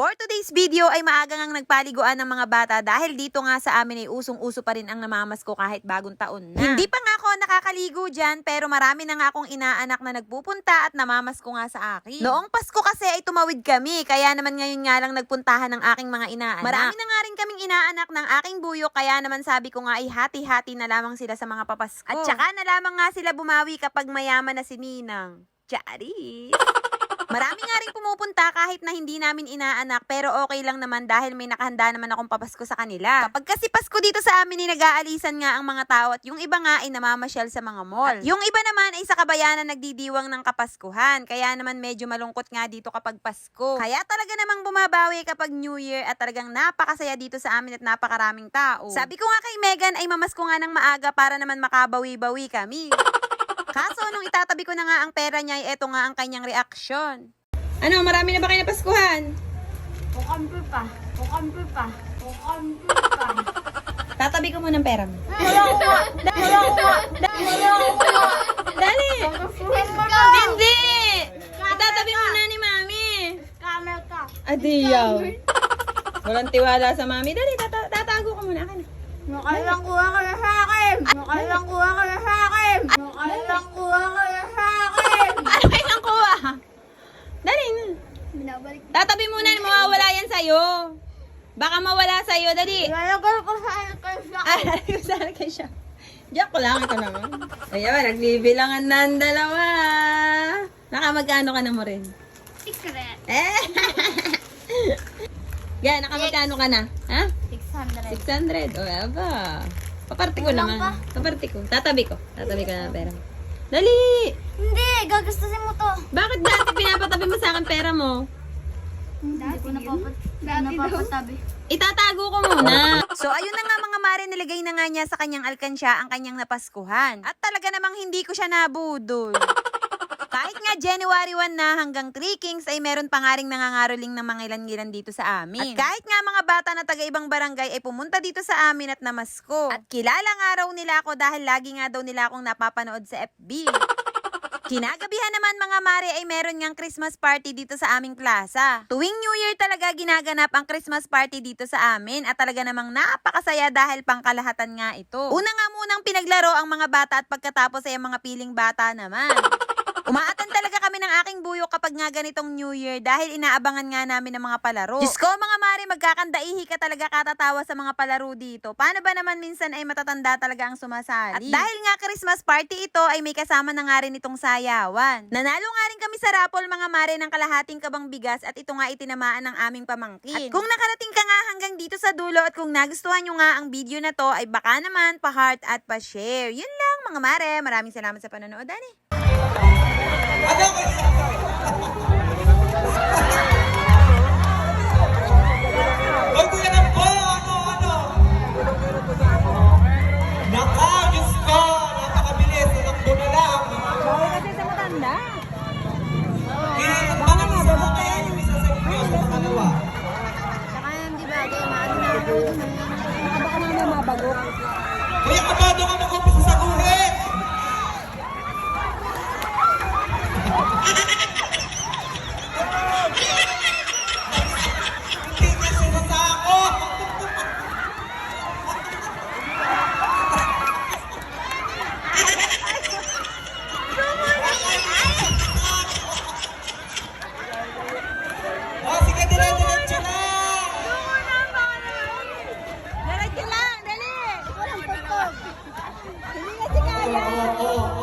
For today's video ay maaga ngang nagpaliguan ng mga bata dahil dito nga sa amin ay usong-uso pa rin ang namamasko kahit bagong taon na. Hindi pa nga ako nakakaligo dyan pero marami na nga akong inaanak na nagpupunta at namamasko nga sa akin. Noong Pasko kasi ay tumawid kami kaya naman ngayon nga lang nagpuntahan ng aking mga inaanak. Marami na nga rin kaming inaanak ng aking buyo kaya naman sabi ko nga ay hati-hati na lamang sila sa mga papasko. At saka na lamang nga sila bumawi kapag mayaman na si Ninang. Charis! Marami nga rin pumupunta kahit na hindi namin inaanak pero okay lang naman dahil may nakahanda naman akong papasko sa kanila. Kapag kasi Pasko dito sa amin ay nag-aalisan nga ang mga tao at yung iba nga ay namamasyal sa mga mall. At yung iba naman ay sa kabayanan nagdidiwang ng kapaskuhan kaya naman medyo malungkot nga dito kapag Pasko. Kaya talaga namang bumabawi kapag New Year at talagang napakasaya dito sa amin at napakaraming tao. Sabi ko nga kay Megan ay mamasko nga ng maaga para naman makabawi-bawi kami. Kaso nung itatabi ko na nga ang pera niya, ay eto nga ang kanyang reaksyon. Ano, marami na ba kayo napaskuhan? Kukampi pa. Kukampi pa. Kukampi pa. Tatabi ko muna ng pera mo. Wala ko nga. Wala ko nga. Wala ko nga. Dali! Hindi! Itatabi mo na ni Mami. Camel ka. Adiyaw. Walang tiwala sa Mami. Dali, tata tatago ka muna. Akin. Nakailang kuha ka na sa akin. Nakailang kuha ka na sa akin. Nakailang kuha ka na sa akin. Ano kayo nang kuha? Dali na. Binabalik. Tatabi muna, mawawala yan sa'yo. Baka mawala sa'yo. Dali. Ilalagay ko sa alkansya ko. Ay, ko sana kay siya. Joke lang ito naman. Ayan, nagbibilangan na ang dalawa. Nakamagkano ka na mo rin? Secret. Eh! Yan, nakamagkano ka na? Ha? 600. 600. O, aba. Paparte ko Kulang naman. pa. Paparte ko. Tatabi ko. Tatabi ko na ng pera mo. Dali! Hindi, gagastusin mo to. Bakit dati pinapatabi mo sa akin pera mo? Hindi ko napapat napapatabi. Itatago ko muna. So, ayun na nga mga mare, nilagay na nga niya sa kanyang alkansya ang kanyang napaskuhan. At talaga namang hindi ko siya nabudol. Kahit nga January 1 na hanggang 3 Kings ay meron pa nga nangangaroling ng mga ilan-ilan dito sa amin. At kahit nga mga bata na taga-ibang barangay ay pumunta dito sa amin at namasko. At kilala nga raw nila ako dahil lagi nga daw nila akong napapanood sa FB. Kinagabihan naman mga mare ay meron ngang Christmas party dito sa aming plaza. Tuwing New Year talaga ginaganap ang Christmas party dito sa amin at talaga namang napakasaya dahil pangkalahatan nga ito. Una nga munang pinaglaro ang mga bata at pagkatapos ay ang mga piling bata naman. Umaatan talaga kami ng aking buyo kapag nga ganitong New Year dahil inaabangan nga namin ng mga palaro. Diyos ko mga mare, magkakandaihi ka talaga katatawa sa mga palaro dito. Paano ba naman minsan ay matatanda talaga ang sumasali? At dahil nga Christmas party ito ay may kasama na nga rin itong sayawan. Nanalo nga rin kami sa raffle mga mare ng kalahating kabang bigas at ito nga itinamaan ng aming pamangkin. At kung nakarating ka nga hanggang dito sa dulo at kung nagustuhan nyo nga ang video na to ay baka naman pa-heart at pa-share. Yun lang mga mare. Maraming salamat sa panonood. Dani. 頭 Kaya.